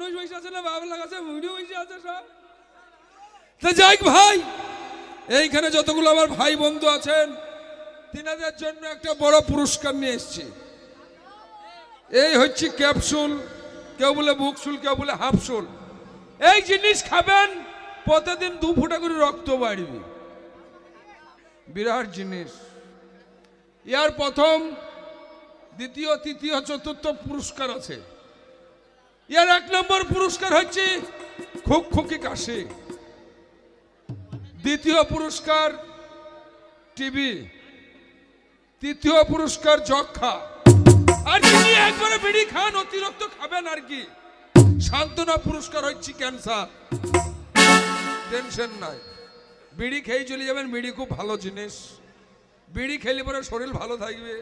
মানুষ বসে আছে না, বাবলা গাছে মুড়ি বসে আছে সব। তা যাই ভাই, এইখানে যতগুলো আমার ভাই বন্ধু আছেন, তিনাদের জন্য একটা বড় পুরস্কার নিয়ে এসেছি। এই হচ্ছে ক্যাপসুল, কেউ বলে বুকসুল কেউ বলে হাফসুল। এই জিনিস খাবেন, প্রতিদিন দু ফুটা করে রক্ত বাড়বে। বিরাট জিনিস। ইয়ার প্রথম, দ্বিতীয়, তৃতীয়, চতুর্থ পুরস্কার আছে। ইয়ার এক নম্বর পুরস্কার হচ্ছে খুক খুকি কাশি। দ্বিতীয় পুরস্কার টিভি। তৃতীয় পুরস্কার যক্ষা আর যিনি একবারে বিড়ি খান, অতিরিক্ত খাবেন আর কি। সান্ত্বনা পুরস্কার হচ্ছে ক্যান্সার। টেনশন নাই। বিড়ি খেয়ে চলে যাবেন, বিড়ি খুব ভালো জিনিস। বিড়ি খেলে পরে শরীর ভালো থাকবে।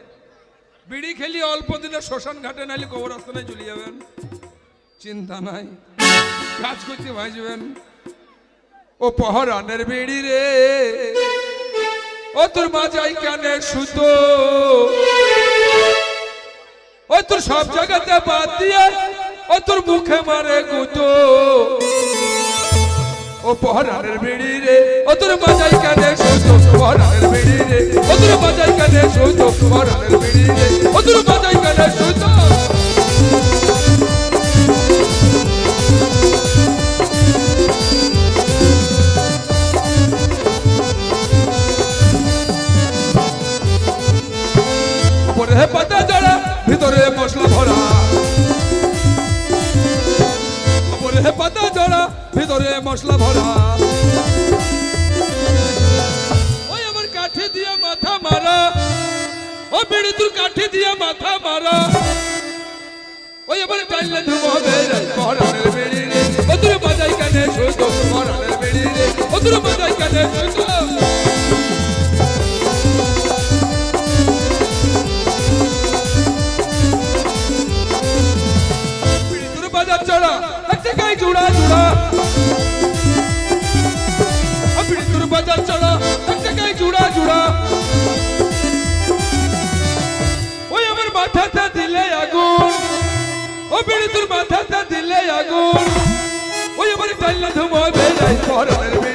বিড়ি খেলি অল্প দিনে শ্মশান ঘাটে নাইলে কবরস্থানায় চলে যাবেন। চিন্তা নাই। কাজ করতে ভাজবেন ও পহরানের বিড়ি রে। ও তোর মাজাই কানে সুতো। ও তোর সব জায়গাতে বাদ দিয়ে ও তোর মুখে মারে গুতো। ও পহরানের বিড়ি রে। ও তোর বাজাই কানে সুতো। পহরানের বিড়ি রে। ও তোর বাজাই কানে সুতো। পহরানের বিড়ি রে। ও তোর বাজাই কানে সুতো। ভিতরে মশলা ভরা। ওই আমার কাঠে দিয়ে মাথা মারা। ও বিড়ি তোর কাঠে দিয়ে মাথা মারা। ওই আমার টাইলে ধুম হবে মহারানের বেড়ি রে। ও তোর বাজাই কানে সুতো মহারানের বেড়ি রে। ও তোর বাজাই কানে সুতো বাজার চড়া এক জায়গায় জোড়া জোড়া ও বিড়ি তোর বাজার চড়া এক জায়গায় জোড়া জোড়া ওই আমার মাথাটা দিলে আগুন ও বিড়ি তোর মাথাটা দিলে আগুন ওই আমার টাইলা ধুমো বেড়াই পরানের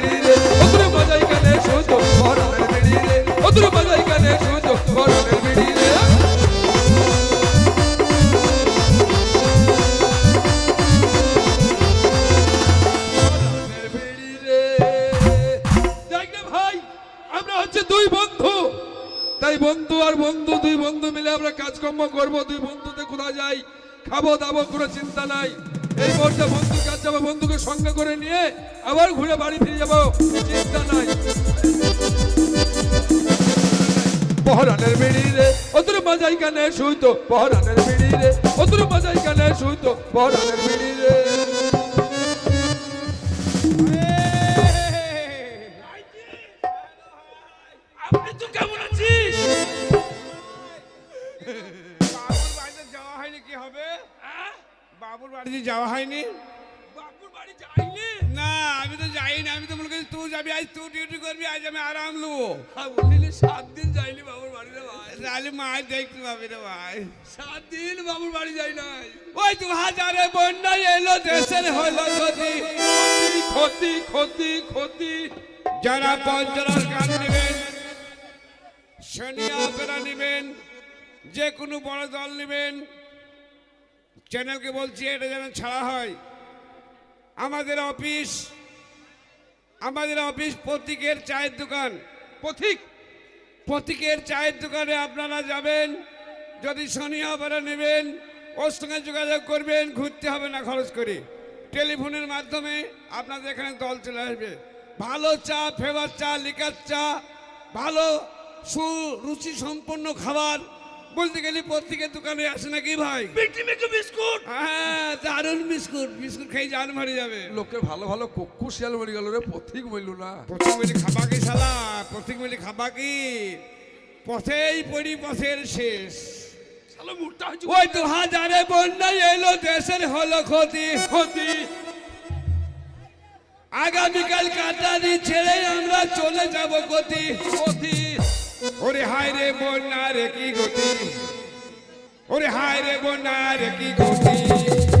খাব দাবো কোনো চিন্তা নাই। এই মুহূর্তে বন্ধু কাজ যাব, বন্ধুকে সঙ্গে করে নিয়ে আবার ঘুরে বাড়ি ফিরে যাব। চিন্তা নাই। পহরানের বিড়ি রে অতর বাজাই কানে শুইতো। পহরানের বিড়ি রে অতর বাজাই কানে শুইতো। পহরানের বিড়ি রে বাড়িতে যাওয়া হয়নি? বাপুর বাড়ি যাইনি না আমি তো যাইনি। আমি তো মনে করছি তুই যাবি আজ তুই ডিউটি করবি আজ আমি আরাম লুবো হ্যাঁ সাত দিন যাইনি বাবুর বাড়ি রে ভাই। তাহলে মাছ দেখতে পাবি রে ভাই। সাত দিন বাবুর বাড়ি যাই নাই। ওই দু হাজারে বন্যা এলো দেশের হলো ক্ষতি। ক্ষতি ক্ষতি ক্ষতি। যারা পঞ্চরার গান নেবেন অপেরা নেবেন যে কোনো বড় দল নেবেন চ্যানেলকে বলছি এটা যেন ছাড়া হয়। আমাদের অফিস আমাদের অফিস প্রতীকের চায়ের দোকান। পথিক প্রতীকের চায়ের দোকানে আপনারা যাবেন যদি শনি অপেরা নেবেন ওর সঙ্গে যোগাযোগ করবেন ঘুরতে হবে না খরচ করে। টেলিফোনের মাধ্যমে আপনাদের এখানে দল চলে আসবে। ভালো চা ফেভার চা লিকার চা ভালো সুরুচি সম্পন্ন খাবার বলতে গেলে প্রত্যেকের দোকানে আসে নাকি ভাই? বিস্কুট। হ্যাঁ দারুণ বিস্কুট। বিস্কুট খেয়ে জান মারি যাবে। লোকের ভালো ভালো কক্কু শিয়াল মরে গেল রে পথিক মইল না। প্রত্যেক মিলে খাবা কি শালা? প্রত্যেক মিলে খাবা কি? পথেই পড়ি পথের শেষ। ওই দু হাজারে বন্যায় এলো দেশের হলো ক্ষতি ক্ষতি। আগামীকাল কাটারি ছেড়ে আমরা চলে যাব গতি ক্ষতি ওরে হায় রে বন্যা রে কি গতি? ওরে হায় রে বন্যা রে কি গতি?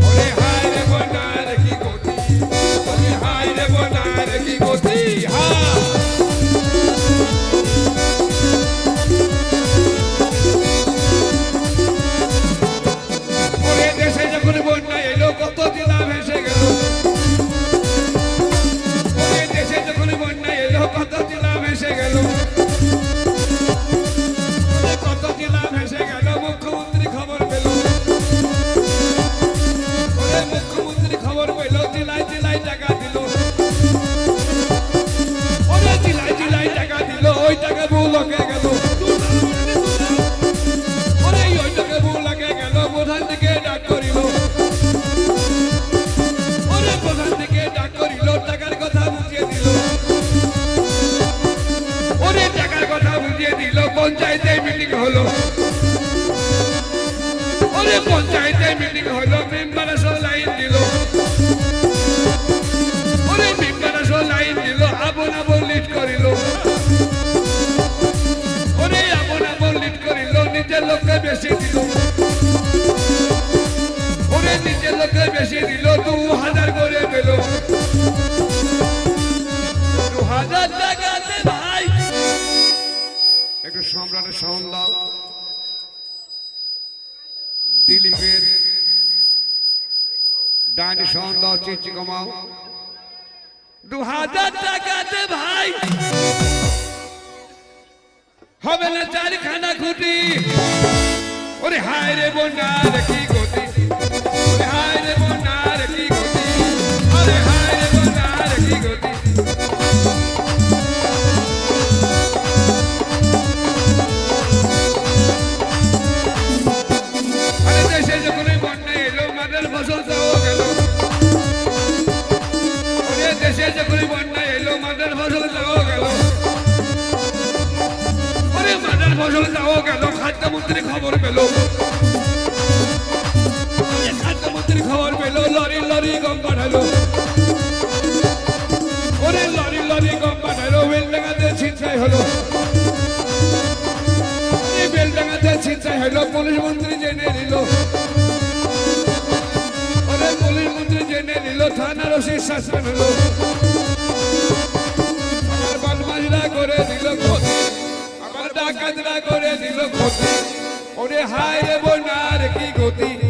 পঞ্চায়েতে মিটিং হলো লাইন দিল। ওরে মেম্বারা সব লাইন দিল আপন লিড করিল, নিজের লোককে বেশি দিল। ওরে নিজের লোককে বেশি দিল, দু হাজার ডাইনি সাউন্ড দাও, চিচি কমাও। দু হাজার টাকাতে ভাই। হবে না চারখানা খুঁটি। ওরে হায় রে বন্যার কি গতি? ফসল ফসল তাও গেল খাদ্যমন্ত্রী খবর পেল। খাদ্যমন্ত্রী খবর পেল, লরি লরি, গম পাঠালো। ওরে লরি লরি, গম পাঠালো, বেলডাঙ্গাতে ছিনতাই হলো। বেলডাঙ্গাতে ছিনতাই হলো, পুলিশ মন্ত্রী জেনে নিল। পুলিশ মন্ত্রী জেনে নিল, থানার ওসি শাসন হলো। ক্ষতি ওরে হায় বোনার কি গতি?